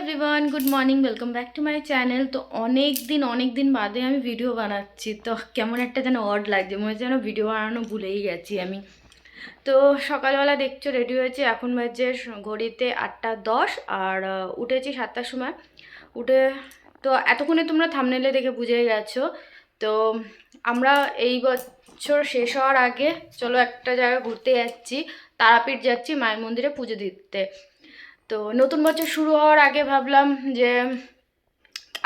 Everyone good morning welcome back to my channel তো অনেক দিন অনেক দিন বাদে আমি ভিডিও বানাচ্ছি। তো কেমন একটা যেন অড লাগছে, মনে হচ্ছে যেন ভিডিও বানানো ভুলেই গেছি আমি। তো সকালবেলা দেখছ রেডি হয়েছে। এখন বাজে ঘড়িতে আটটা দশ আর উঠেছি সাতটার সময়। উঠে, তো এতক্ষণে তোমরা থামনেলে দেখে বুঝে গেছো। তো আমরা এই বছর শেষ হওয়ার আগে চলো একটা জায়গায় ঘুরতে যাচ্ছি, তারাপীঠ যাচ্ছি মায়ের মন্দিরে পুজো দিতে। তো নতুন বছর শুরু হওয়ার আগে ভাবলাম যে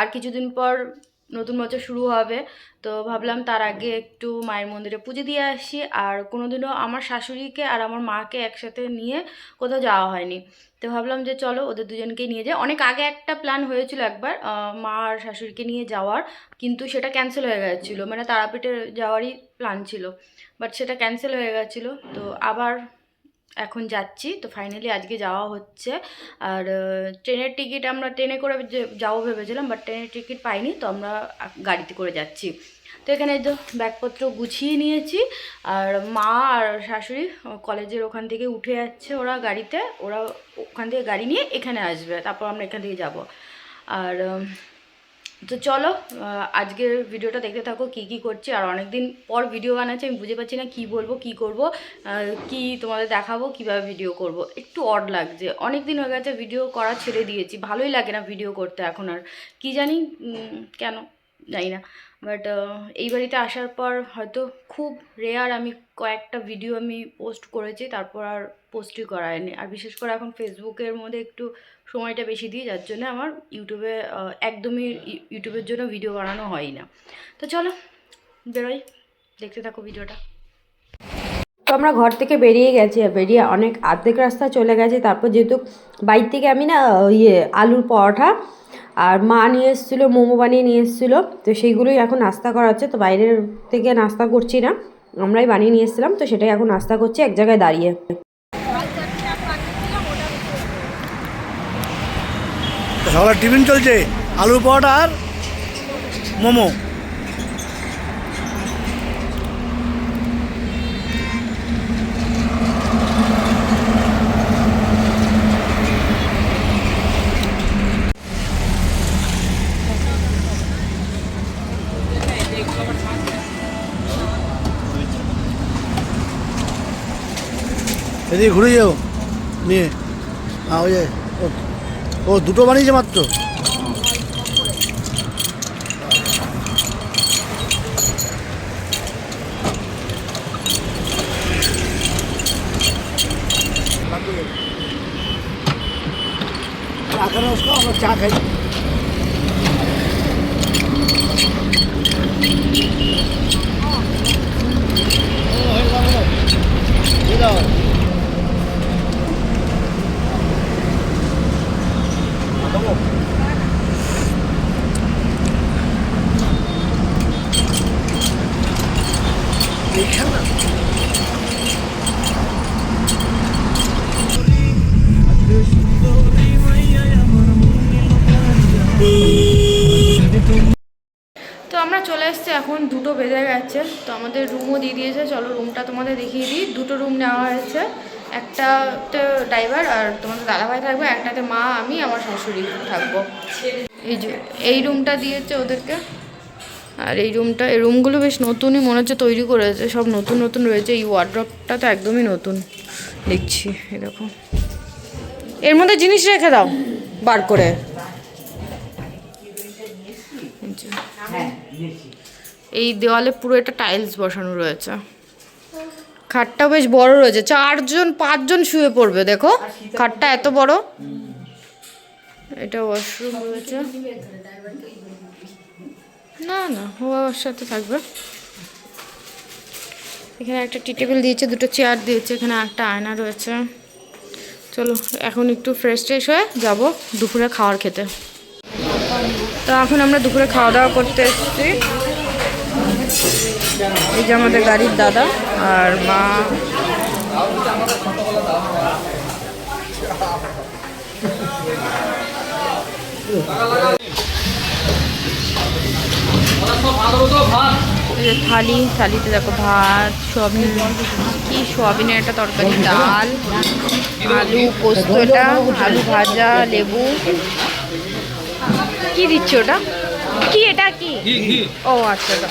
আর কিছুদিন পর নতুন বছর শুরু হবে, তো ভাবলাম তার আগে একটু মায়ের মন্দিরে পুজো দিয়ে আসি। আর কোনোদিনও আমার শাশুড়িকে আর আমার মাকে একসাথে নিয়ে কোথাও যাওয়া হয়নি। তো ভাবলাম যে চলো ওদের দুজনকে নিয়ে যাই। অনেক আগে একটা প্ল্যান হয়েছিল একবার মা আর শাশুড়িকে নিয়ে যাওয়ার, কিন্তু সেটা ক্যান্সেল হয়ে গেছিল। মানে তারাপীঠে যাওয়ারই প্ল্যান ছিল বাট সেটা ক্যান্সেল হয়ে গেছিল। তো আবার এখন যাচ্ছি, তো ফাইনালি আজকে যাওয়া হচ্ছে। আর ট্রেনের টিকিট আমরা ট্রেনে করে যাব ভেবেছিলাম বাট ট্রেনের টিকিট পাইনি, তো আমরা গাড়িতে করে যাচ্ছি। তো এখানে তো ব্যাগপত্র গুছিয়ে নিয়েছি, আর মা আর শাশুড়ি কলেজের ওখান থেকে উঠে যাচ্ছে ওরা গাড়িতে, ওরা ওখান থেকে গাড়ি নিয়ে এখানে আসবে, তারপর আমরা এখান থেকে যাব। আর তো চলো আজকের ভিডিওটা দেখতে থাকো কি কি করছি, আর অনেক দিন পর ভিডিও বানাচ্ছি, আমি বুঝে পাচ্ছি না কি বলব, কি করব কি তোমাদের দেখাবো, কীভাবে ভিডিও করব। একটু অড লাগছে। অনেক দিন হয়ে গেছে ভিডিও করা ছেড়ে দিয়েছি। ভালোই লাগে না ভিডিও করতে এখন আর। কি জানি কেন, জানি না। বাট এই বাড়িতে আসার পর হয়তো খুব রেয়ার আমি কয়েকটা ভিডিও আমি পোস্ট করেছি, তারপর আর পোস্টই করা হয়নি। আর বিশেষ করে এখন ফেসবুকের মধ্যে একটু সময়টা বেশি দিই যার জন্য আমার ইউটিউবে একদমই ইউ- ইউটিউবের জন্য ভিডিও বানানো হয় না। তো চলো, বেরোই, দেখতে থাকো ভিডিওটা। তো আমরা ঘর থেকে বেরিয়ে গেছি বেরিয়ে অনেক আর্ধেক রাস্তা চলে গেছে। তারপর যেহেতু বাইর থেকে আমি না ইয়ে আলুর পরোটা আর মা নিয়ে এসেছিল, মোমো বানিয়ে নিয়ে এসেছিল। তো সেইগুলোই এখন নাস্তা করা হচ্ছে। তো বাইরের থেকে নাস্তা করছি না, আমরাই বানিয়ে নিয়ে এসেছিলাম। তো সেটাই এখন নাস্তা করছি, এক জায়গায় দাঁড়িয়ে। সকালে টিফিন চলছে আলুর পরোটা আর মোমো। এদিকে ঘুরে যাও নিয়ে হ্যাঁ ওই যে ও দুটো বানিয়েছে মাত্র? চা খাই। দুটো বেজে গেছে, তো আমাদের রুমও দিয়ে দিয়েছে। চলো রুমটা তোমাদের দেখিয়ে দিই। দুটো রুম নেওয়া হয়েছে। একটাতে ড্রাইভার আর তোমাদের দাদাভাই থাকবে, একটাতে মা, আমি, আমার শাশুড়ি থাকব। এই যে, এই রুমটা দিয়েছে ওদেরকে। আর এই রুমটা এই রুমগুলো বেশ নতুনই মনে হচ্ছে তৈরি করেছে, সব নতুন নতুন রয়েছে। এই ওয়ার্ড্রপটা তো একদমই নতুন। দেখছি এরকম এর মধ্যে জিনিস রেখে দাও, বার করে। এই যে। এই দেওয়ালে পুরো একটা টাইলস বসানো রয়েছে। খাটটা বেশ বড় রয়েছে। চারজন পাঁচজন শুয়ে পড়বে দেখো। খাটটা এত বড়। এটা ওয়াশরুম রয়েছে। না না ও ওর সাথে থাকবে। এখানে একটা টি টেবিল দিয়েছে দুটো চেয়ার দিয়েছে এখানে একটা আয়না রয়েছে। চলো এখন একটু ফ্রেশ ট্রেশ হয়ে যাব দুপুরে খাওয়ার খেতে। তো এখন আমরা দুপুরে খাওয়া দাওয়া করতে এসেছি। এই যে আমাদের গাড়ির দাদা আর মা। থালি, থালিতে দেখো ভাত, সোয়াবিন। কি সোয়াবিনের একটা তরকারি? ডাল, আলু পোস্তটা, আলু ভাজা, লেবু। কি দিচ্ছ ওটা? ও আচ্ছা এটা।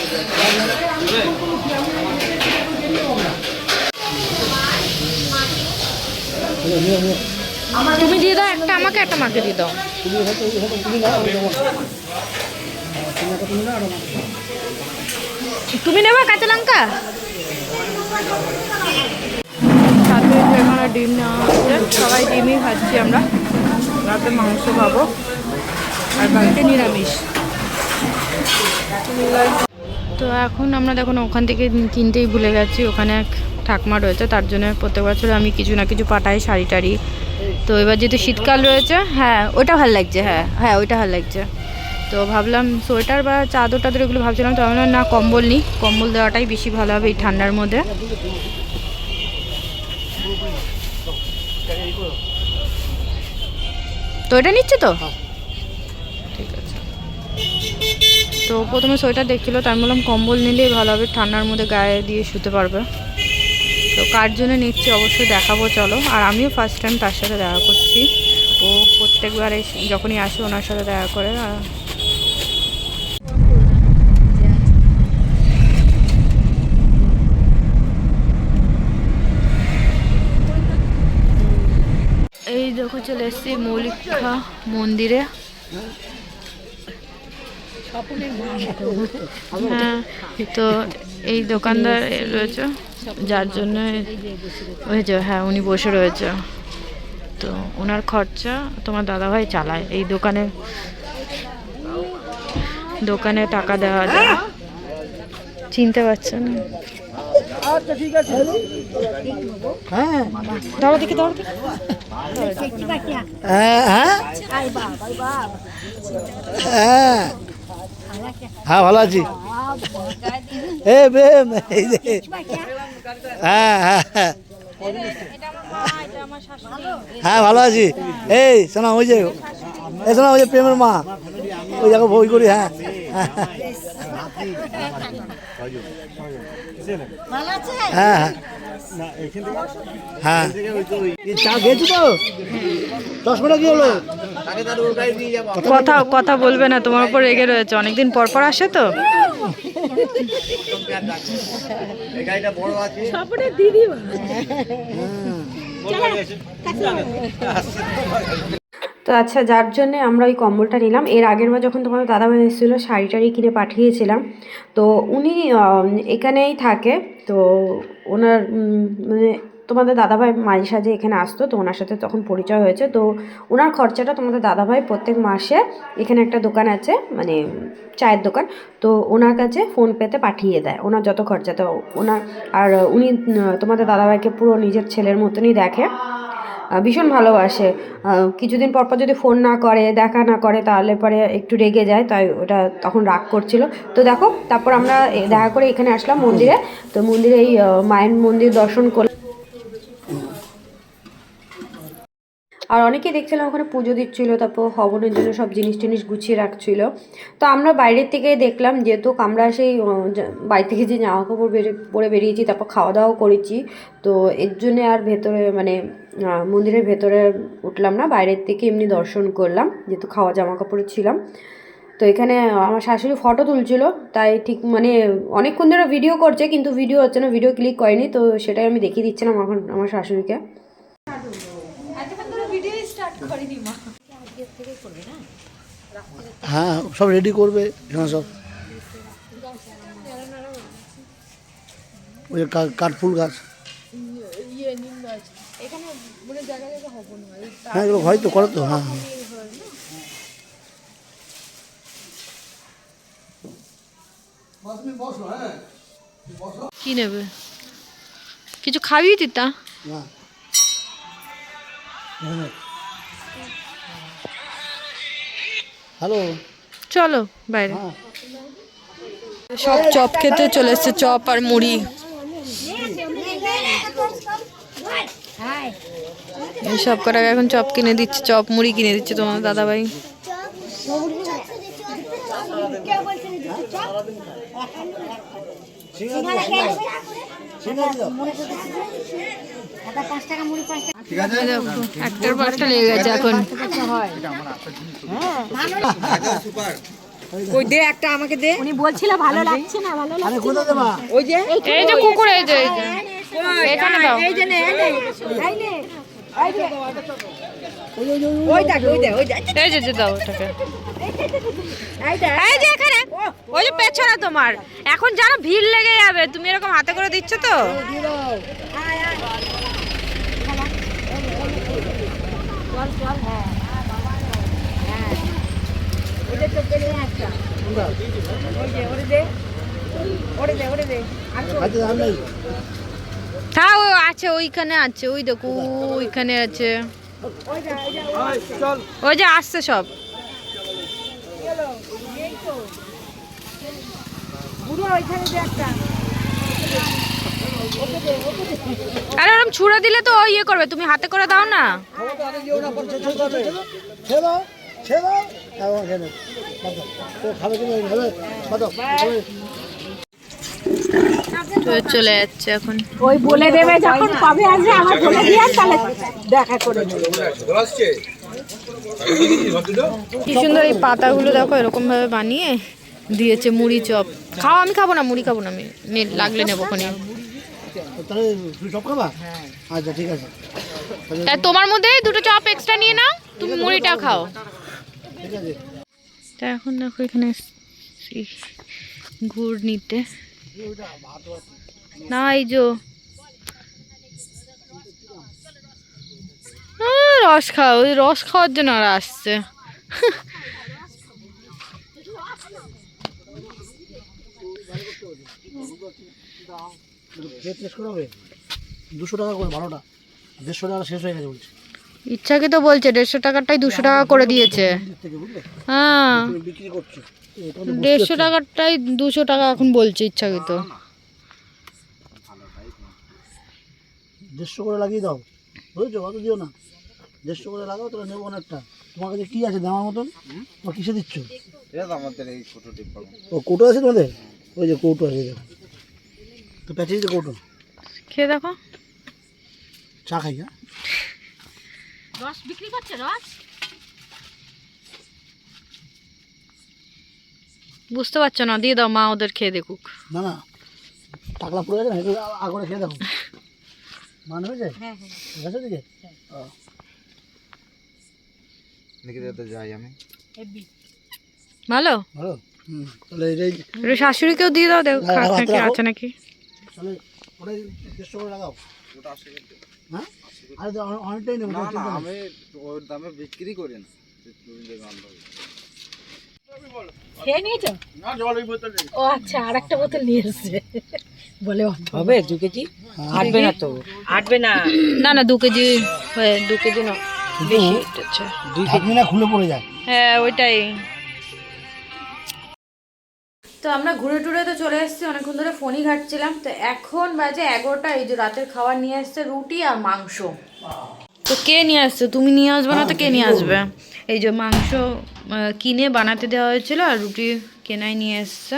তুমি দিয়ে দাও একটা আমাকে, একটা মাকে দিয়ে দাও। তুমি নেবা কাঁচা লঙ্কা? সাথে এখানে ডিম নেওয়া হচ্ছে। সবাই ডিমই খাচ্ছি আমরা। রাতে মাংস খাব। আর বাড়িতে নিরামিষ। তো এখন আমরা দেখুন ওখান থেকে কিনতেই ভুলে গেছি। ওখানে এক ঠাকমা রয়েছে তার জন্য প্রত্যেক বছর আমি কিছু না কিছু পাঠাই শাড়ি টাড়ি। তো এবার যেহেতু শীতকাল রয়েছে হ্যাঁ ওইটা ভালো লাগছে হ্যাঁ হ্যাঁ ওইটা ভালো লাগছে। তো ভাবলাম সোয়েটার বা চাদর টাদর এগুলো ভাবছিলাম তো ভাবলাম না কম্বল নিই। কম্বল দেওয়াটাই বেশি ভালো হবে এই ঠান্ডার মধ্যে। তো এটা নিচ্ছে তো? তো প্রথমে সোয়েটার দেখছিলো আমি বললাম কম্বল নিলেই ভালো হবে, ঠান্ডার মধ্যে গায়ে দিয়ে শুতে পারবে। তো কার জন্য নিচ্ছি অবশ্যই দেখাবো, চলো। আর আমিও ফার্স্ট টাইম তার সাথে দেখা করছি। ও প্রত্যেকবার যখনই আসে ওনার সাথে দেখা করে। আর এই দেখো চলে এসেছি মৌলিকা মন্দিরে। হ্যাঁ তো এই দোকানদার রয়েছে যার জন্য হয়েছে হ্যাঁ উনি বসে রয়েছে। তো ওনার খরচা তোমার দাদাভাই চালায়। এই দোকানে দোকানে টাকা দেওয়া যায়। চিনতে পারছ না হ্যাঁ দাঁড়ো দেখি দাঁড়ো দেখি। হ্যাঁ হ্যাঁ। হ্যাঁ। হ্যাঁ ভালো আছি। এ, বে এই হ্যাঁ হ্যাঁ হ্যাঁ। হ্যাঁ ভালো আছি। এই, শোনা, ওই যে এই শোনা, ওই যে প্রেমের মা। ওই দেখো, বই করি হ্যাঁ। হ্যাঁ হ্যাঁ। হ্যাঁ। চা খেয়েছি তো? দশ মিনিট কি হলো? কথা কথা বলবে না তোমার উপর রেগে রয়েছে। অনেকদিন পর পর আসে তো। তো আচ্ছা যার জন্যে আমরা ওই কম্বলটা নিলাম। এর আগের বার যখন তোমাদের দাদাভাই এসেছিল শাড়ি টাড়ি কিনে পাঠিয়েছিলাম। তো উনি এখানেই থাকে। তো ওনার মানে তোমাদের দাদাভাই মাঝে সাঝে এখানে আসতো, তো ওনার সাথে তখন পরিচয় হয়েছে। তো ওনার খরচাটা তোমাদের দাদাভাই প্রত্যেক মাসে এখানে একটা দোকান আছে মানে চায়ের দোকান, তো ওনার কাছে ফোনপেতে পাঠিয়ে দেয়। ওনার যত খরচা, তো ওনার, আর উনি তোমাদের দাদাভাইকে পুরো নিজের ছেলের মতনই দেখে। ভীষণ ভালোবাসে। কিছুদিন পর পর যদি ফোন না করে, দেখা না করে, তাহলে পরে একটু রেগে যায়, তাই ওটা তখন রাগ করছিল। তো দেখো, তারপর আমরা দেখা করে এখানে আসলাম মন্দিরে। তো মন্দিরে এই মায়ের মন্দির দর্শন করলাম। আর অনেকে দেখছিলাম ওখানে পুজো দিচ্ছিল, তারপর হবনের জন্য সব জিনিস টিনিস গুছিয়ে রাখছিল। তো আমরা বাইরের থেকে দেখলাম যেহেতু আমরা সেই বাড়ি থেকে যে জামা কাপড় পরে বেরিয়েছি, তারপর খাওয়া দাওয়াও করেছি। তো এর জন্য আর ভেতরে মানে মন্দিরের ভেতরে উঠলাম না, বাইরের থেকে এমনি দর্শন করলাম, যেহেতু খাওয়া জামা কাপড়ে ছিলাম। তো এখানে আমার শাশুড়ি ফটো তুলছিল, তাই ঠিক মানে অনেকক্ষণ ধরে ভিডিও করছে, কিন্তু ভিডিও হচ্ছে না ভিডিও ক্লিক করেনি, তো সেটাই আমি দেখিয়ে দিচ্ছিলাম এখন আমার শাশুড়িকে। হ্যাঁ সব রেডি করবে এখানে সব। ওই কা- কাঠফুল গাছ। হ্যাঁ এগুলো হয়তো করে তো হ্যাঁ হ্যাঁ। কি নেবে? কিছু খাবি তিতা? না। হ্যালো। চলো বাইরে। হ্যাঁ। সব চপ খেতে চলে এসছে চপ আর মুড়ি। এই সব করা এখন চপ কিনে দিচ্ছে চপ মুড়ি কিনে দিচ্ছে তোমার দাদাভাই। ঠিক আছে একটা আমাকে ওই যে পেছনে তোমার এখন জানো ভিড় লেগে যাবে তুমি এরকম হাতে করে দিচ্ছ তো ওটা তো দে একটা ওই যে ওরে দে ওরে দে হ্যাঁ ও আছে ওইখানে আছে ওই দেখো ওইখানে আছে ওই যা যা চল যে আসছে সব চলো বুড়ো ওইখানে দে একটা আরে ওরম ছুঁড়ে দিলে তো ও ইয়ে করবে তুমি হাতে করে দাও না। চলে যাচ্ছে এখন। ওই বলে দেবে যখন কবে আসবে আমার বলে দিয়ান তাহলে দেখা করে নেবে। কি সুন্দর এই পাতাগুলো দেখো এরকম ভাবে বানিয়ে দিয়েছে মুড়ি চপ। খাও আমি খাব না মুড়ি খাব না আমি লাগলে নেব খনি তাহলে তুই সব খাবা? আচ্ছা ঠিক আছে। তাহলে তাই তোমার মধ্যে দুটো চপ এক্সট্রা নিয়ে নাও তুমি মুড়িটা খাও। ঠিক আছে। তা এখন দেখো এখানে গুড় নিতে। না এই যো রস খাও ওই রস খাওয়ার জন্য ওরা আসছে। করা হবে দুশো টাকা করে বারোটা। দেড়শো টাকা শেষ হয়ে গেছে বলছি। ইচ্ছাকে তো বলছে দেড়শো টাকারটাই দুশো টাকা করে দিয়েছে। হ্যাঁ। তুমি বিক্রি করছ। এটা তো বুঝতে দেড়শো। টাকারটাই দুশো টাকা এখন বলছে ইচ্ছাকৃত দেড়শো করে লাগিয়ে দাও। বুঝেছ? অত দিও না। দেড়শো করে লাগাও তাহলে নেব অনেকটা। তোমার কাছে কি আছে দেওয়ার মতন? ও কিসে দিচ্ছ? এটা তো আমাদের এই ছোট ডিব্বা ও কৌটো আছে তোমাদের? ওই যে কৌটো আছে খেয়ে দেখো। চা খাই হ্যাঁ? রস বিক্রি করছে রস? বুঝতে পারছ না দিয়ে দাও মা ওদের খেয়ে দেখুক। না না টাকলা পড়ে গেছে না একটু আ- আ করে খেয়ে দেখো। মান হয়েছে? হ্যাঁ হ্যাঁ। দিকে? যাই আমি। ভালো? ভালো? তাহলে শাশুড়িকেও দিয়ে দাও দেখো হ্যাঁ। আছে নাকি? তাহলে ওটাই দেড়শো করে লাগাও। হ্যাঁ? আরে অনেকটাই নেব না না আমি ওর দামে বিক্রি করি না। তুমি যে দাম বলো। খেয়ে নিয়েছো? ও আচ্ছা আর একটা বোতল নিয়ে এসছে। বলে হবে দু কেজি? আটবে না তো। আটবে না। না না দু কেজি হয়ে দু কেজি না। বেশি। আচ্ছা মিনা খুলে পড়ে যায়। হ্যাঁ ওইটাই। তো আমরা ঘুরে টুরে তো চলে এসেছি অনেকক্ষণ ধরে ফোনই ঘাটছিলাম। তো এখন বাজে এগারোটা এই যে রাতের খাবার নিয়ে আসছে রুটি আর মাংস। তো কে নিয়ে আসছে? তুমি নিয়ে আসবে না তো কে নিয়ে আসবে? এই যে মাংস কিনে বানাতে দেওয়া হয়েছিল আর রুটি কেনাই নিয়ে এসছে।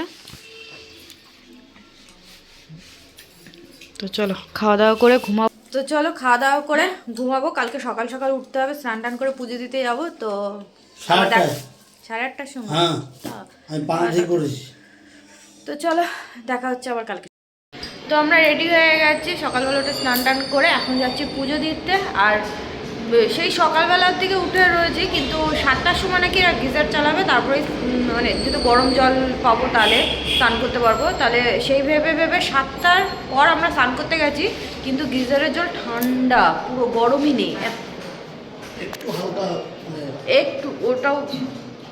তো চলো খাওয়া দাওয়া করে ঘুমাবো তো চলো খাওয়া দাওয়া করে ঘুমাবো। কালকে সকাল সকাল উঠতে হবে স্নান টান করে পুজো দিতে যাব তো সাড়ে আটটার সময়। হ্যাঁ আমি পানা করেছি। তো চলো দেখা হচ্ছে আবার কালকে। তো আমরা রেডি হয়ে গেছি সকালবেলা উঠে স্নান টান করে এখন যাচ্ছি পুজো দিতে। আর সেই সকালবেলার দিকে উঠে রয়েছি কিন্তু সাতটার সময় নাকি আর গিজার চালাবে তারপরে মানে যেহেতু গরম জল পাবো তাহলে স্নান করতে পারব। তাহলে সেই ভেবে ভেবে সাতটার পর আমরা স্নান করতে গেছি কিন্তু গিজারের জল ঠান্ডা পুরো গরমই নেই। একটু মানে একটু ওটাও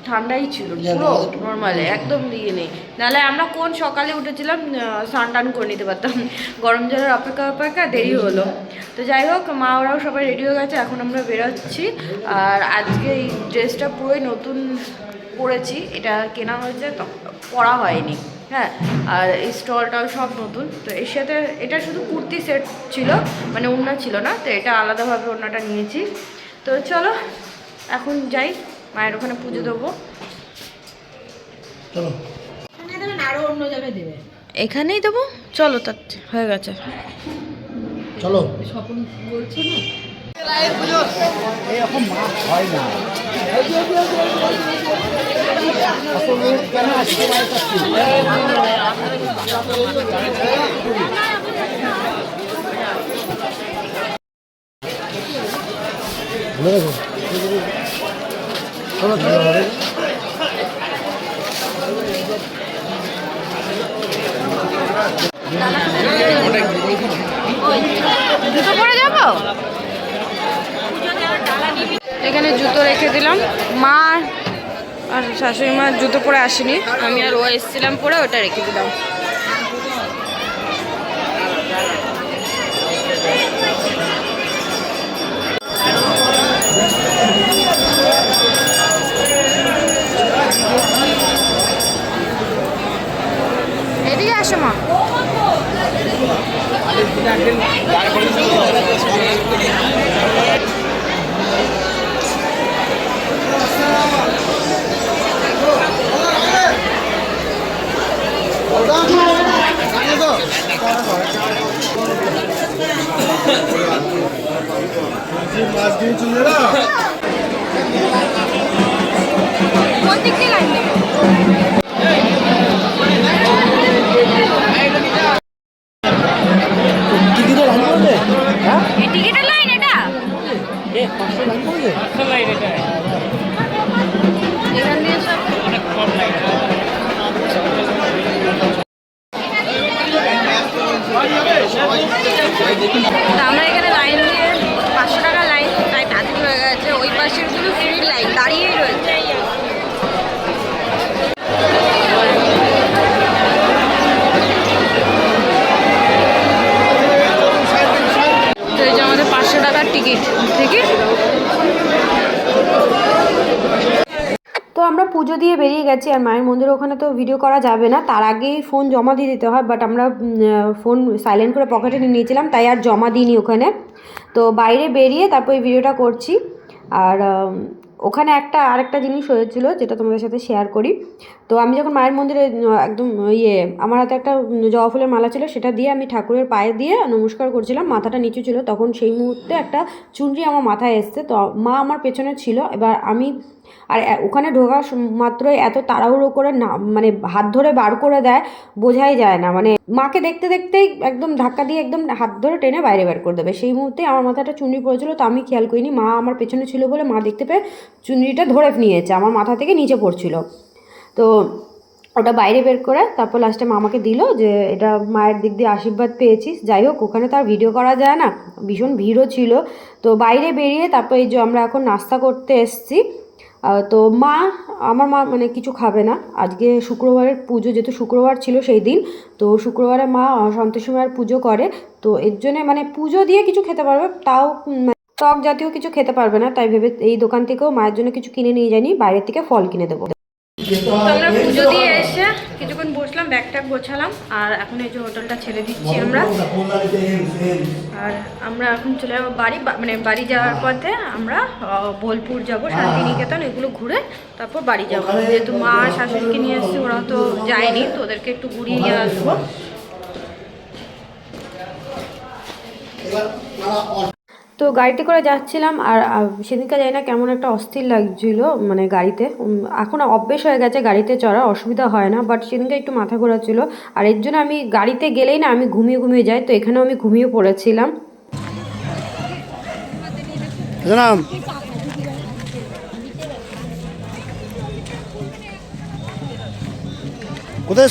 ঠান্ডাই ছিল পুরো নর্মাল একদম ইয়ে নেই। নাহলে আমরা কোন সকালে উঠেছিলাম স্নান টান করে নিতে পারতাম। গরম জলের অপেক্ষা অপেক্ষা দেরি হলো। তো যাই হোক মা ওরাও সবাই রেডি হয়ে গেছে এখন আমরা বেরোচ্ছি। আর আজকে এই ড্রেসটা পুরোই নতুন পরেছি এটা কেনা হয়েছে পরা হয়নি। হ্যাঁ আর এই স্টলটাও সব নতুন। তো এর সাথে এটা শুধু কুর্তি সেট ছিল মানে ওড়না ছিল না তো এটা আলাদাভাবে ওড়নাটা নিয়েছি। তো চলো এখন যাই। মায়ের ওখানে পুজো দেবো। চলো। আরও অন্য জায়গায় দেবে। এখানেই দেবো? চলো তার হয়ে গেছে। চলো। জুতো পরে এখানে জুতো রেখে দিলাম। মা আর শাশুড়ি মা জুতো পরে আসেনি। আমি আর ও এসেছিলাম পরে ওটা রেখে দিলাম। আমরা পুজো দিয়ে বেরিয়ে গেছি আর মায়ের মন্দিরের ওখানে তো ভিডিও করা যাবে না। তার আগেই ফোন জমা দিয়ে দিতে হয় বাট আমরা ফোন সাইলেন্ট করে পকেটে নিয়ে নিয়েছিলাম, তাই আর জমা দিইনি ওখানে। তো বাইরে বেরিয়ে তারপর এই ভিডিওটা করছি। আর ওখানে একটা, আরেকটা জিনিস হয়েছিল যেটা তোমাদের সাথে শেয়ার করি। তো আমি যখন মায়ের মন্দিরে একদম ইয়ে আমার হাতে একটা জবা ফুলের মালা ছিল, সেটা দিয়ে আমি ঠাকুরের পায়ে দিয়ে নমস্কার করছিলাম। মাথাটা নিচু ছিল, তখন সেই মুহূর্তে একটা চুনরি আমার মাথায় এসছে। তো মা আমার পেছনে ছিল। এবার আমি আর ওখানে ঢোকা মাত্রই এত তাড়াহুড়ো করে না মানে হাত ধরে বার করে দেয়, বোঝাই যায় না। মানে মাকে দেখতে দেখতেই একদম ধাক্কা দিয়ে একদম হাত ধরে টেনে বাইরে বের করে দেবে। সেই মুহূর্তে আমার মাথাটা চুনরি পড়েছিল, তো আমি খেয়াল করিনি। মা আমার পেছনে ছিল বলে মা দেখতে পেয়ে চুনরিটা ধরে নিয়েছে, আমার মাথা থেকে নিচে পড়ছিল। তো ওটা বাইরে বের করে তারপর লাস্টে মামাকে দিল যে, এটা মায়ের দিক দিয়ে আশীর্বাদ পেয়েছিস। যাই হোক, ওখানে তো আর ভিডিও করা যায় না। ভীষণ ভিড়ও ছিল। তো বাইরে বেরিয়ে তারপর এই যে আমরা এখন নাস্তা করতে এসেছি তো মা আমার মা মানে কিছু খাবে না। আজকে শুক্রবারের পুজো যেহেতু শুক্রবার ছিল সেই দিন তো শুক্রবারে মা সন্তোষী মায়ের পুজো করে। তো এর জন্যে মানে পুজো দিয়ে কিছু খেতে পারবে তাও উম, টক জাতীয় কিছু খেতে পারবে না। তাই ভেবে এই দোকান থেকেও মায়ের জন্য কিছু কিনে নিয়ে যাইনি বাইরের থেকে ফল কিনে দেবো। আমরা পুজো দিয়ে এসে কিছুক্ষণ বসলাম ব্যাগ ট্যাগ গোছালাম আর এখন এই যে হোটেলটা ছেড়ে দিচ্ছি আমরা। আর আমরা এখন চলে যাব বাড়ি মানে বাড়ি যাওয়ার পথে আমরা বোলপুর যাব শান্তিনিকেতন এগুলো ঘুরে তারপর বাড়ি যাব। যেহেতু মা শাশুড়িকে নিয়ে এসেছি ওরা তো যায়নি তো ওদেরকে একটু ঘুরিয়ে নিয়ে আসব। তো গাড়িতে করে যাচ্ছিলাম আর সেদিনকে যাই না কেমন একটা অস্থির লাগছিল মানে গাড়িতে। এখন অভ্যেস হয়ে গেছে গাড়িতে চড়া, অসুবিধা হয় না বাট সেদিনকে একটু মাথা ঘোরাচ্ছিল। আর এর জন্য আমি গাড়িতে গেলেই না আমি ঘুমিয়ে ঘুমিয়ে যাই, তো এখানেও আমি ঘুমিয়ে পড়েছিলাম। কোথায়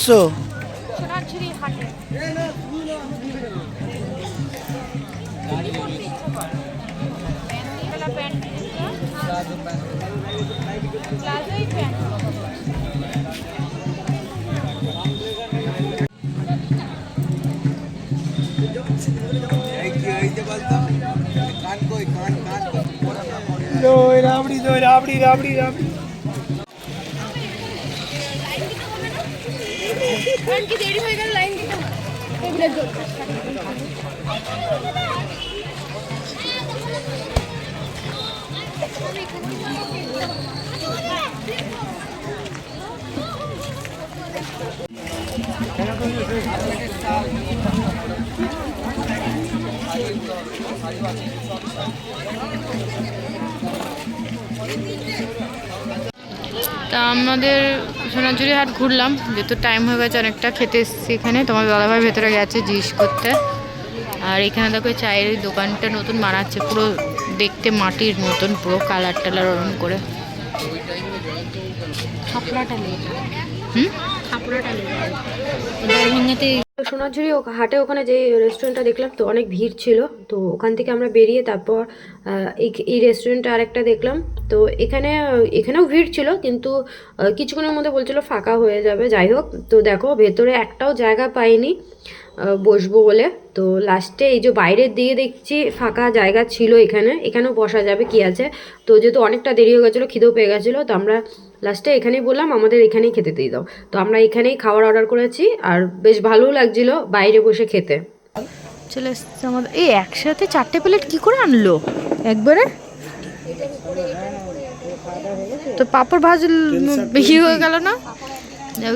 જોઈ રાબડી જોઈ રાબડી રાબડી રાબડી কারণ কি দেরি হয়ে গেল লাইন দিতে এগুলো Thank you. তা আমাদের সোনাঝুরি হাট ঘুরলাম যেহেতু টাইম হয়ে গেছে অনেকটা খেতে এসেছি এখানে। তোমার দাদাভাই ভেতরে গেছে জিনিস করতে। আর এখানে দেখো চায়ের দোকানটা নতুন বানাচ্ছে পুরো দেখতে মাটির নতুন পুরো কালার টালার ওরম করে। হুম? সোনাঝুরি হাটে ওখানে যে রেস্টুরেন্টটা দেখলাম তো অনেক ভিড় ছিল। তো ওখান থেকে আমরা বেরিয়ে তারপর এই এই রেস্টুরেন্টটা আরেকটা দেখলাম। তো এখানে, এখানেও ভিড় ছিল কিন্তু কিছুক্ষণের মধ্যে বলছিল ফাঁকা হয়ে যাবে, যাই হোক। তো দেখো, ভেতরে একটাও জায়গা পাইনি বসবো বলে। তো লাস্টে এই যে বাইরের দিকে দেখছি ফাঁকা জায়গা ছিল এখানে। এখানেও বসা যাবে, কি আছে? তো যেহেতু অনেকটা দেরি হয়ে গেছিল, খিদেও পেয়ে গেছিল। তো আমরা লাস্টে এখানেই বললাম, আমাদের এখানেই খেতে দিয়ে দাও। তো আমরা এখানেই খাবার অর্ডার করেছি আর বেশ ভালোও লাগছিল বাইরে বসে খেতে। চলে এসছে আমাদের। এই একসাথে চারটে প্লেট কি করে আনলো? একবারে? তো পাপড় ভাজ বেশি হয়ে গেল না?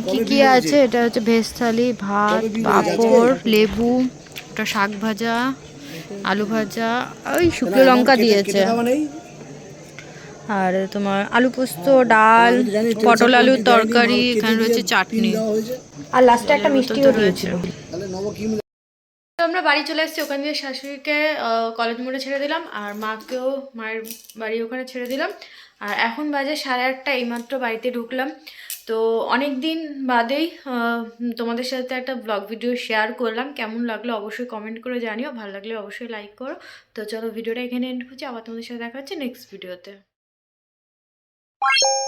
কি কি আছে? এটা হচ্ছে ভেজ থালি, ভাত, পাঁপড়, লেবু, একটা শাক ভাজা, আলু ভাজা, ওই শুকনো লঙ্কা দিয়েছে। আর তোমার আলু পোস্ত, ডাল, পটল আলুর তরকারি, এখানে রয়েছে চাটনি। আর লাস্টে একটা মিষ্টিও তো আমরা বাড়ি চলে এসেছি ওখান থেকে শাশুড়িকে কলেজ মোড়ে ছেড়ে দিলাম, আর মাকেও, মায়ের বাড়ি ওখানে ছেড়ে দিলাম। আর এখন বাজে সাড়ে আটটা, এইমাত্র বাড়িতে ঢুকলাম। তো অনেক দিন বাদেই তোমাদের সাথে একটা ব্লগ ভিডিও শেয়ার করলাম। কেমন লাগল অবশ্যই কমেন্ট করে জানিও। ভালো লাগলে অবশ্যই লাইক করো। তো চলো ভিডিওটা এখানে এন্ড করছি। আবার তোমাদের সাথে দেখা হচ্ছে নেক্সট ভিডিওতে よし。